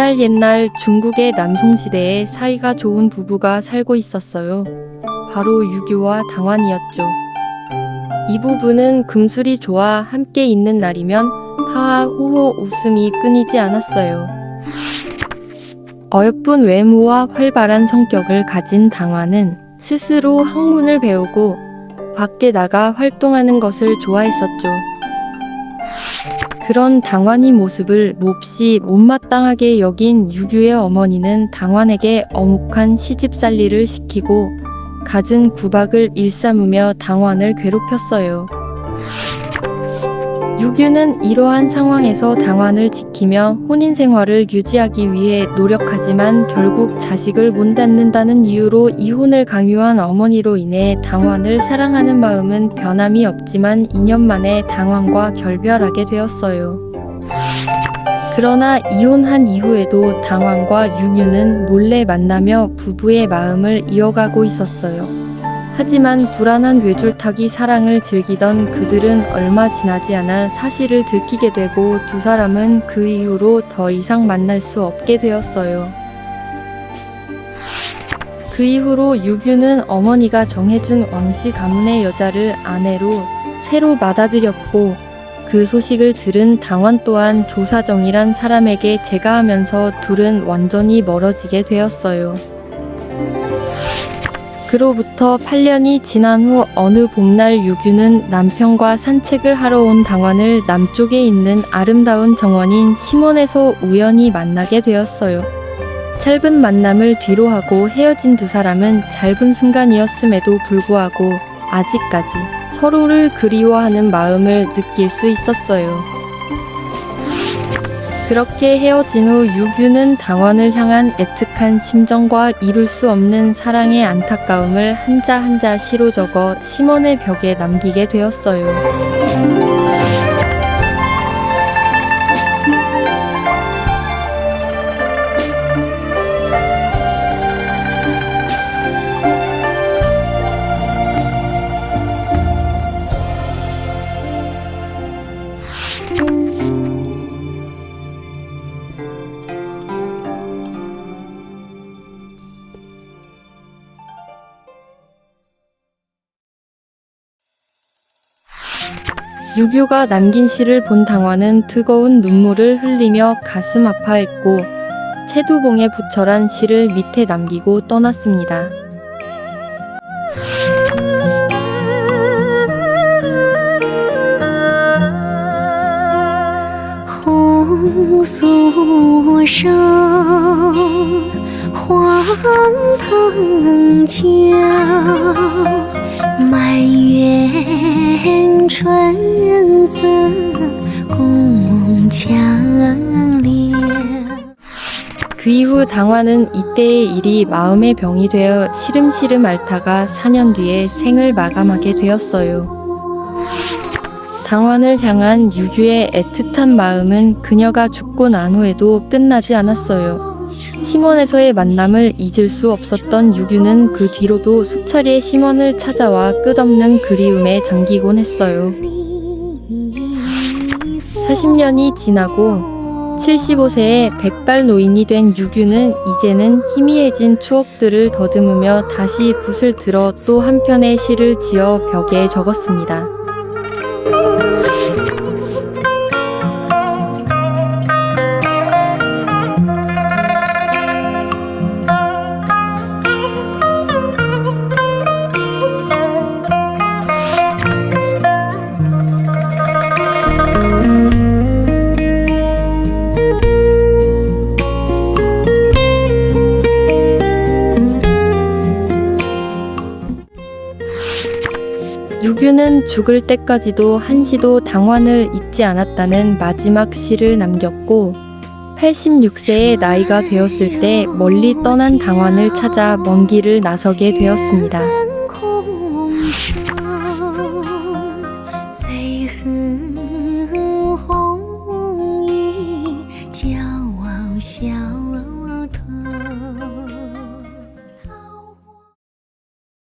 옛날 옛날 중국의 남송시대에 사이가 좋은 부부가 살고 있었어요. 바로 유교와 당환이었죠. 이 부부는 금술이 좋아 함께 있는 날이면 하하 호호 웃음이 끊이지 않았어요. 어여쁜 외모와 활발한 성격을 가진 당환은 스스로 학문을 배우고 밖에 나가 활동하는 것을 좋아했었죠. 그런 당환이 모습을 몹시 못마땅하게 여긴 유규의 어머니는 당환에게 어묵한 시집살리를 시키고 갖은 구박을 일삼으며 당환을 괴롭혔어요. 유규는 이러한 상황에서 당환을 지키며 혼인 생활을 유지하기 위해 노력하지만 결국 자식을 못 낳는다는 이유로 이혼을 강요한 어머니로 인해 당환을 사랑하는 마음은 변함이 없지만 2년 만에 당환과 결별하게 되었어요. 그러나 이혼한 이후에도 당환과 유규는 몰래 만나며 부부의 마음을 이어가고 있었어요. 하지만 불안한 외줄타기 사랑을 즐기던 그들은 얼마 지나지 않아 사실을 들키게 되고 두 사람은 그 이후로 더 이상 만날 수 없게 되었어요. 그 이후로 유규는 어머니가 정해준 왕씨 가문의 여자를 아내로 새로 받아들였고 그 소식을 들은 당원 또한 조사정이란 사람에게 제가하면서 둘은 완전히 멀어지게 되었어요. 그로부터 8년이 지난 후 어느 봄날 유규는 남편과 산책을 하러 온 당원을 남쪽에 있는 아름다운 정원인 심원에서 우연히 만나게 되었어요. 짧은 만남을 뒤로 하고 헤어진 두 사람은 짧은 순간이었음에도 불구하고 아직까지 서로를 그리워하는 마음을 느낄 수 있었어요. 그렇게 헤어진 후 유규는 당원을 향한 애틋한 심정과 이룰 수 없는 사랑의 안타까움을 한자 한자 시로 적어 심원의 벽에 남기게 되었어요. 유규가 남긴 시를 본 당화는 뜨거운 눈물을 흘리며 가슴 아파했고 채두봉에 부철한 시를 밑에 남기고 떠났습니다.红酥手，黄藤椒，满园 春色宫墙柳。 그 이후 당화는 이때의 일이 마음의 병이 되어 시름시름 앓다가 4년 뒤에 생을 마감하게 되었어요. 당환을 향한 유규의 애틋한 마음은 그녀가 죽고 난 후에도 끝나지 않았어요. 심원에서의 만남을 잊을 수 없었던 유규는 그 뒤로도 수차례 심원을 찾아와 끝없는 그리움에 잠기곤 했어요. 40년이 지나고 75세의 백발 노인이 된 유규는 이제는 희미해진 추억들을 더듬으며 다시 붓을 들어 또 한 편의 시를 지어 벽에 적었습니다. 유규는 죽을 때까지도 한시도 당환을 잊지 않았다는 마지막 시를 남겼고 86세의 나이가 되었을 때 멀리 떠난 당환을 찾아 먼 길을 나서게 되었습니다.